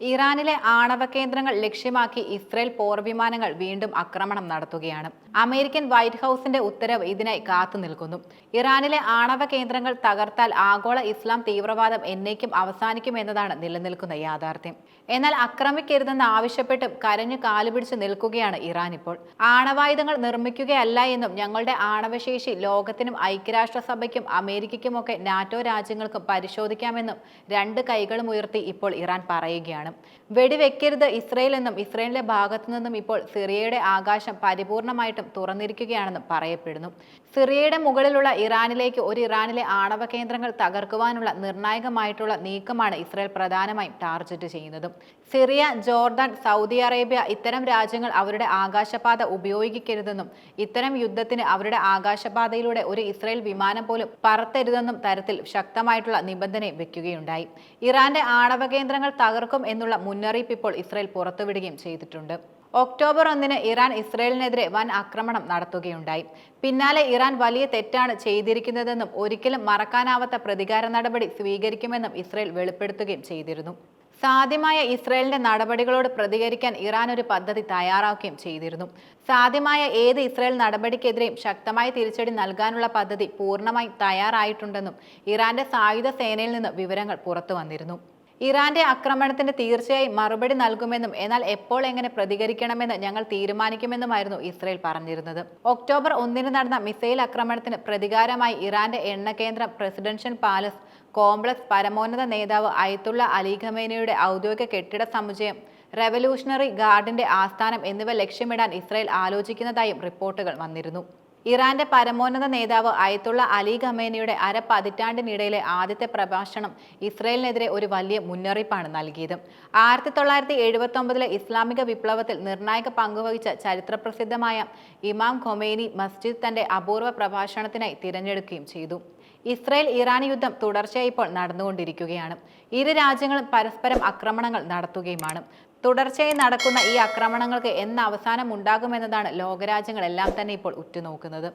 ഇറാനിലെ ആണവ കേന്ദ്രങ്ങൾ ലക്ഷ്യമാക്കി ഇസ്രയേൽ പോർവിമാനങ്ങൾ വീണ്ടും ആക്രമണം നടത്തുകയാണ്. അമേരിക്കൻ വൈറ്റ് ഹൌസിന്റെ ഉത്തരവ് ഇതിനായി കാത്തുനിൽക്കുന്നു ഇറാനിലെ ആണവ കേന്ദ്രങ്ങൾ തകർത്താൽ ആഗോള ഇസ്ലാം തീവ്രവാദം എന്നേക്കും അവസാനിക്കുമെന്നതാണ് നിലനിൽക്കുന്ന യാഥാർത്ഥ്യം. എന്നാൽ ആക്രമിക്കരുതെന്ന് ആവശ്യപ്പെട്ടും കരഞ്ഞു കാലുപിടിച്ച് നിൽക്കുകയാണ് ഇറാൻ ഇപ്പോൾ. ആണവായുധങ്ങൾ നിർമ്മിക്കുകയല്ല എന്നും ഞങ്ങളുടെ ആണവശേഷി ലോകത്തിനും ഐക്യരാഷ്ട്രസഭയ്ക്കും അമേരിക്കയ്ക്കുമൊക്കെ നാറ്റോ രാജ്യങ്ങൾക്കും പരിശോധിക്കാമെന്നും രണ്ട് കൈകളും ഉയർത്തി ഇപ്പോൾ ഇറാൻ പറയുകയാണ്. വെടിവെക്കരുത്. ഇസ്രയേൽ എന്നും ഇസ്രയേലിന്റെ ഭാഗത്തു നിന്നും ഇപ്പോൾ സിറിയയുടെ ആകാശം പരിപൂർണമായിട്ടും തുറന്നിരിക്കുകയാണെന്നും പറയപ്പെടുന്നു. സിറിയയുടെ മുകളിലുള്ള ഇറാനിലേക്ക് ഒരു ഇറാനിലെ ആണവ കേന്ദ്രങ്ങൾ തകർക്കുവാനുള്ള നിർണായകമായിട്ടുള്ള നീക്കമാണ് ഇസ്രയേൽ പ്രധാനമായും ടാർഗറ്റ് ചെയ്യുന്നത്. സിറിയ ജോർദാൻ സൗദി അറേബ്യ ഇത്തരം രാജ്യങ്ങൾ അവരുടെ ആകാശപാത ഉപയോഗിക്കരുതെന്നും ഇത്തരം യുദ്ധത്തിന് അവരുടെ ആകാശപാതയിലൂടെ ഒരു ഇസ്രയേൽ വിമാനം പോലും പറത്തരുതെന്നും തരത്തിൽ ശക്തമായിട്ടുള്ള നിബന്ധനയും വെക്കുകയുണ്ടായി. ഇറാന്റെ ആണവ കേന്ദ്രങ്ങൾ തകർക്കും എന്നുള്ള മുന്നറിയിപ്പ് ഇപ്പോൾ ഇസ്രയേൽ പുറത്തുവിടുകയും ചെയ്തിട്ടുണ്ട്. ഒക്ടോബർ ഒന്നിന് ഇറാൻ ഇസ്രയേലിനെതിരെ വൻ ആക്രമണം നടത്തുകയുണ്ടായി. പിന്നാലെ ഇറാൻ വലിയ തെറ്റാണ് ചെയ്തിരിക്കുന്നതെന്നും ഒരിക്കലും മറക്കാനാവാത്ത പ്രതികാര നടപടി സ്വീകരിക്കുമെന്നും ഇസ്രയേൽ വെളിപ്പെടുത്തുകയും ചെയ്തിരുന്നു. സാധ്യമായ ഇസ്രയേലിന്റെ നടപടികളോട് പ്രതികരിക്കാൻ ഇറാൻ ഒരു പദ്ധതി തയ്യാറാക്കുകയും ചെയ്തിരുന്നു. സാധ്യമായ ഏത് ഇസ്രയേൽ നടപടിക്കെതിരെയും ശക്തമായ തിരിച്ചടി നൽകാനുള്ള പദ്ധതി പൂർണമായും തയ്യാറായിട്ടുണ്ടെന്നും ഇറാന്റെ സായുധ സേനയിൽ നിന്ന് വിവരങ്ങൾ പുറത്തു വന്നിരുന്നു. ഇറാന്റെ ആക്രമണത്തിന് തീർച്ചയായും മറുപടി നൽകുമെന്നും എന്നാൽ എപ്പോൾ എങ്ങനെ പ്രതികരിക്കണമെന്ന് ഞങ്ങൾ തീരുമാനിക്കുമെന്നുമായിരുന്നു ഇസ്രയേൽ പറഞ്ഞിരുന്നത്. ഒക്ടോബർ ഒന്നിന് നടന്ന മിസൈൽ ആക്രമണത്തിന് പ്രതികാരമായി ഇറാന്റെ എണ്ണ കേന്ദ്രം പ്രസിഡൻഷ്യൽ പാലസ് കോംപ്ലക്സ് പരമോന്നത നേതാവ് അയത്തുള്ള അലി ഖമേനിയുടെ ഔദ്യോഗിക കെട്ടിട സമുച്ചയം റെവല്യൂഷണറി ഗാർഡിന്റെ ആസ്ഥാനം എന്നിവ ലക്ഷ്യമിടാൻ ഇസ്രയേൽ ആലോചിക്കുന്നതായും റിപ്പോർട്ടുകൾ വന്നിരുന്നു. ഇറാന്റെ പരമോന്നത നേതാവ് അയത്തുള്ള അലി ഖമേനിയുടെ അര പതിറ്റാണ്ടിനിടയിലെ ആദ്യത്തെ പ്രഭാഷണം ഇസ്രയേലിനെതിരെ ഒരു വലിയ മുന്നറിയിപ്പാണ് നൽകിയത്. ആയിരത്തി തൊള്ളായിരത്തി എഴുപത്തി ഒമ്പതിലെ ഇസ്ലാമിക വിപ്ലവത്തിൽ നിർണായക പങ്കുവഹിച്ച ചരിത്രപ്രസിദ്ധമായ ഇമാം ഖൊമേനി മസ്ജിദ് തന്റെ അപൂർവ പ്രഭാഷണത്തിനായി തിരഞ്ഞെടുക്കുകയും ചെയ്തു. ഇസ്രയേൽ ഇറാൻ യുദ്ധം തുടർച്ചയായി ഇപ്പോൾ നടന്നുകൊണ്ടിരിക്കുകയാണ്. ഇരു രാജ്യങ്ങളും പരസ്പരം ആക്രമണങ്ങൾ നടത്തുകയുമാണ്. തുടർച്ചയായി നടക്കുന്ന ഈ ആക്രമണങ്ങൾക്ക് എന്ന് അവസാനം ഉണ്ടാകുമെന്നതാണ് ലോകരാജ്യങ്ങളെല്ലാം തന്നെ ഇപ്പോൾ ഉറ്റുനോക്കുന്നത്.